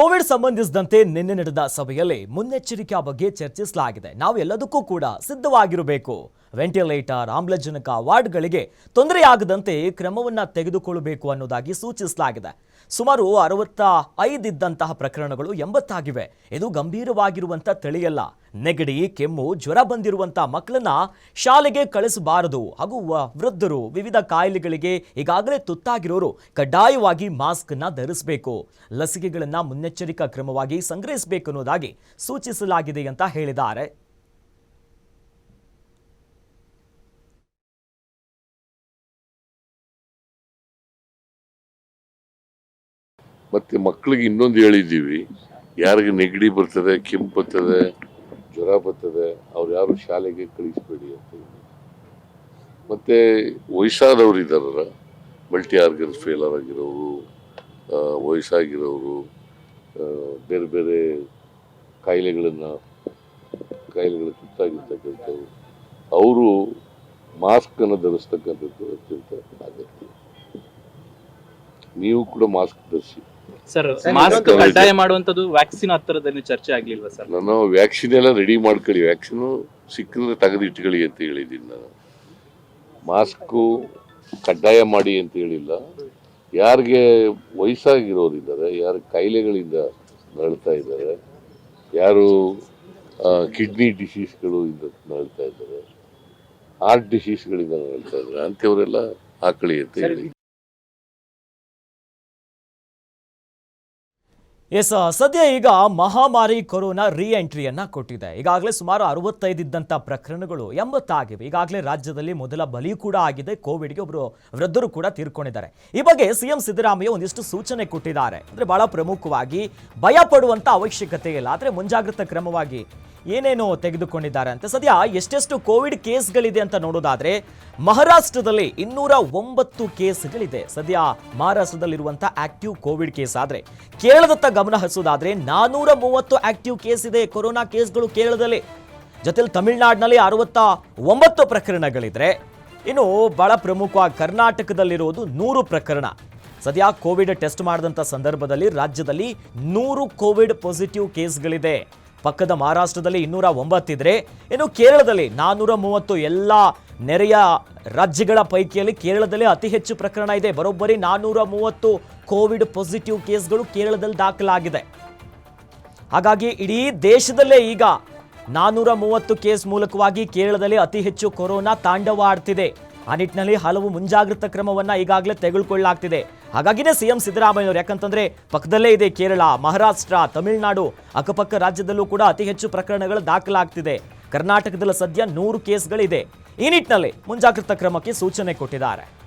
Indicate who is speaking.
Speaker 1: Covid ಸಂಬಂಧಿಸಿದಂತೆ ನಿನ್ನೆ ನಡೆದ ಸಭೆಯಲ್ಲಿ ಮುನ್ನೆಚ್ಚರಿಕೆಯ ಬಗ್ಗೆ ಚರ್ಚಿಸಲಾಗಿದೆ. ನಾವು ಎಲ್ಲದಕ್ಕೂ ಕೂಡ ಸಿದ್ಧವಾಗಿರಬೇಕು. ವೆಂಟಿಲೇಟರ್, ಆಮ್ಲಜನಕ ವಾರ್ಡ್ಗಳಿಗೆ ತೊಂದರೆಯಾಗದಂತೆ ಕ್ರಮವನ್ನ ತೆಗೆದುಕೊಳ್ಳಬೇಕು ಅನ್ನೋದಾಗಿ ಸೂಚಿಸಲಾಗಿದೆ. ಸುಮಾರು ಅರವತ್ತ ಐದಿದ್ದಂತಹ ಪ್ರಕರಣಗಳು ಎಂಬತ್ತಾಗಿವೆ. ಇದು ಗಂಭೀರವಾಗಿರುವಂಥ ತಳಿಯಲ್ಲ. ನೆಗಡಿ, ಕೆಮ್ಮು, ಜ್ವರ ಬಂದಿರುವಂತ ಮಕ್ಕಳನ್ನ ಶಾಲೆಗೆ ಕಳಿಸಬಾರದು. ಹಾಗೂ ವೃದ್ಧರು ವಿವಿಧ ಕಾಯಿಲೆಗಳಿಗೆ ಈಗಾಗಲೇ ತುತ್ತಾಗಿರೋರು ಕಡ್ಡಾಯವಾಗಿ ಮಾಸ್ಕ್ನ ಧರಿಸಬೇಕು. ಲಸಿಕೆಗಳನ್ನು ಮುನ್ನೆಚ್ಚರಿಕಾ ಕ್ರಮವಾಗಿ ಸಂಗ್ರಹಿಸಬೇಕು ಅನ್ನೋದಾಗಿ ಸೂಚಿಸಲಾಗಿದೆ ಅಂತ ಹೇಳಿದ್ದಾರೆ.
Speaker 2: ಮತ್ತೆ ಮಕ್ಕಳಿಗೆ ಇನ್ನೊಂದು ಹೇಳಿದ್ದೀವಿ. ಯಾರಿಗೆ ನೆಗಡಿ ಬರ್ತದೆ ಕೆಂಪು ಬರ್ತದೆ, ಜ್ವರ ಬರ್ತದೆ, ಅವ್ರು ಯಾರು ಶಾಲೆಗೆ ಕಳಿಸ್ಬೇಡಿ ಅಂತ ಮತ್ತೆ ವಯಸ್ಸಾದವ್ರು ಇದ್ದಾರಲ್ಲ ಮಲ್ಟಿ ಆರ್ಗನ್ ಫೇಲರ್ ಆಗಿರೋರು ವಯಸ್ಸಾಗಿರೋರು ಬೇರೆ ಬೇರೆ ಕಾಯಿಲೆಗಳನ್ನು ಕಾಯಿಲೆಗಳ ತುತ್ತಾಗಿರ್ತಕ್ಕಂಥವ್ರು, ಅವರು ಮಾಸ್ಕನ್ನು ಧರಿಸ್ತಕ್ಕಂಥದ್ದು ಅತ್ಯಂತ ಅಗತ್ಯ ನೀವು ಕೂಡ ಮಾಸ್ಕ್ ಧರಿಸಿ.
Speaker 3: ಸರ್ ಮಾಸ್ಕ್ ಕಡ್ಡಾಯ ಮಾಡುವಂತದ್ದು ವ್ಯಾಕ್ಸಿನ್ ಹತ್ತಿರದಲ್ಲಿ ಚರ್ಚೆ ಆಗ್ಲಿಲ್ವಾ ಸರ್?
Speaker 2: ನಾನು ವ್ಯಾಕ್ಸಿನ್ ಎಲ್ಲ ರೆಡಿ ಮಾಡ್ಕೊಳ್ಳಿ. ವ್ಯಾಕ್ಸಿನ್ ಸಿಕ್ಕಿದ್ರೆ ತೆಗೆದು ಇಟ್ಕೊಳ್ಳಿ ಅಂತ ಹೇಳಿದ್ದೀನಿ ನಾನು. ಮಾಸ್ಕು ಕಡ್ಡಾಯ ಮಾಡಿ ಅಂತ ಹೇಳಿಲ್ಲ. ಯಾರಿಗೆ ವಯಸ್ಸಾಗಿರೋರಿದ್ದಾರೆ ಯಾರು ಕಾಯಿಲೆಗಳಿಂದ ನರಳ್ತಾ ಇದ್ದಾರೆ ಯಾರು ಕಿಡ್ನಿ ಡಿಸೀಸ್ಗಳು ಇಂದ ನರಳ್ತಾ ಇದ್ದಾರೆ ಹಾರ್ಟ್ ಡಿಸೀಸ್ಗಳಿಂದ ನರಳ್ತಾ ಇದ್ದಾರೆ ಅಂಥವರೆಲ್ಲ ಆಕಳಿ ಅಂತ ಹೇಳಿ
Speaker 1: ಎಸ್ ಸದ್ಯ ಈಗ ಮಹಾಮಾರಿ ಕೊರೋನಾ ರೀ ಎಂಟ್ರಿಯನ್ನ ಕೊಟ್ಟಿದೆ. ಈಗಾಗಲೇ ಸುಮಾರು ಅರವತ್ತೈದಿದ್ದಂಥ ಪ್ರಕರಣಗಳು ಎಂಬತ್ತಾಗಿವೆ. ಈಗಾಗಲೇ ರಾಜ್ಯದಲ್ಲಿ ಮೊದಲ ಬಲಿ ಕೂಡ ಆಗಿದೆ. ಕೋವಿಡ್ಗೆ ಒಬ್ಬರು ವೃದ್ಧರು ಕೂಡ ತೀರ್ಕೊಂಡಿದ್ದಾರೆ. ಈ ಬಗ್ಗೆ ಸಿಎಂ ಸಿದ್ದರಾಮಯ್ಯ ಒಂದಿಷ್ಟು ಸೂಚನೆ ಕೊಟ್ಟಿದ್ದಾರೆ. ಅಂದ್ರೆ ಬಹಳ ಪ್ರಮುಖವಾಗಿ ಭಯ ಪಡುವಂತ ಅವಶ್ಯಕತೆ ಇಲ್ಲ. ಆದ್ರೆ ಮುಂಜಾಗ್ರತಾ ಕ್ರಮವಾಗಿ ಏನೇನು ತೆಗೆದುಕೊಂಡಿದ್ದಾರೆ ಅಂತ. ಸದ್ಯ ಎಷ್ಟೆಷ್ಟು ಕೋವಿಡ್ ಕೇಸ್ಗಳಿದೆ ಅಂತ ನೋಡೋದಾದ್ರೆ ಮಹಾರಾಷ್ಟ್ರದಲ್ಲಿ ಇನ್ನೂರ ಒಂಬತ್ತು ಕೇಸ್ಗಳಿದೆ. ಸದ್ಯ ಮಹಾರಾಷ್ಟ್ರದಲ್ಲಿರುವಂತ ಆಕ್ಟಿವ್ ಕೋವಿಡ್ ಕೇಸ್ ಆದ್ರೆ ಕೇರಳದತ್ತ ಗಮನ ಹರಿಸೋದಾದ್ರೆ ನಾನೂರ ಮೂವತ್ತು ಆಕ್ಟಿವ್ ಕೇಸ್ ಇದೆ ಕೊರೋನಾ ಕೇಸ್ಗಳು ಕೇರಳದಲ್ಲಿ. ಜೊತೆಲಿ ತಮಿಳುನಾಡಿನಲ್ಲಿ ಅರವತ್ತ ಒಂಬತ್ತು ಪ್ರಕರಣಗಳಿದ್ರೆ, ಇನ್ನು ಬಹಳ ಪ್ರಮುಖವಾಗಿ ಕರ್ನಾಟಕದಲ್ಲಿರುವುದು ನೂರು ಪ್ರಕರಣ. ಸದ್ಯ ಕೋವಿಡ್ ಟೆಸ್ಟ್ ಮಾಡಿದಂಥ ಸಂದರ್ಭದಲ್ಲಿ ರಾಜ್ಯದಲ್ಲಿ ನೂರು ಕೋವಿಡ್ ಪಾಸಿಟಿವ್ ಕೇಸ್ಗಳಿದೆ. ಪಕ್ಕದ ಮಹಾರಾಷ್ಟ್ರದಲ್ಲಿ ಇನ್ನೂರ ಒಂಬತ್ತಿದ್ರೆ, ಇನ್ನು ಕೇರಳದಲ್ಲಿ ನಾನ್ನೂರ ಮೂವತ್ತು ಎಲ್ಲ ನೆರೆಯ ರಾಜ್ಯಗಳ ಪೈಕಿಯಲ್ಲಿ ಕೇರಳದಲ್ಲಿ ಅತಿ ಹೆಚ್ಚು ಪ್ರಕರಣ ಇದೆ. ಬರೋಬ್ಬರಿ ನಾನ್ನೂರ ಮೂವತ್ತು ಕೋವಿಡ್ ಪಾಸಿಟಿವ್ ಕೇಸ್ಗಳು ಕೇರಳದಲ್ಲಿ ದಾಖಲಾಗಿದೆ. ಹಾಗಾಗಿ ಇಡೀ ದೇಶದಲ್ಲೇ ಈಗ ನಾನೂರ ಮೂವತ್ತು ಕೇಸ್ ಮೂಲಕವಾಗಿ ಕೇರಳದಲ್ಲಿ ಅತಿ ಹೆಚ್ಚು ಕೊರೋನಾ ತಾಂಡವ ಆಡ್ತಿದೆ. ಆ ನಿಟ್ಟಿನಲ್ಲಿ ಹಲವು ಮುಂಜಾಗ್ರತಾ ಕ್ರಮವನ್ನ ಈಗಾಗಲೇ ತೆಗೆದುಕೊಳ್ಳಲಾಗ್ತಿದೆ. ಹಾಗಾಗಿನೇ ಸಿಎಂ ಸಿದ್ದರಾಮಯ್ಯವರು ಯಾಕಂತಂದ್ರೆ ಪಕ್ಕದಲ್ಲೇ ಇದೆ ಕೇರಳ, ಮಹಾರಾಷ್ಟ್ರ, ತಮಿಳುನಾಡು, ಅಕ್ಕಪಕ್ಕ ರಾಜ್ಯದಲ್ಲೂ ಕೂಡ ಅತಿ ಹೆಚ್ಚು ಪ್ರಕರಣಗಳು ದಾಖಲಾಗ್ತಿದೆ. ಕರ್ನಾಟಕದಲ್ಲಿ ಸದ್ಯ ನೂರು ಕೇಸ್ಗಳಿದೆ. ಈ ನಿಟ್ಟಿನಲ್ಲಿ ಮುಂಜಾಗ್ರತಾ ಕ್ರಮಕ್ಕೆ ಸೂಚನೆ ಕೊಟ್ಟಿದ್ದಾರೆ.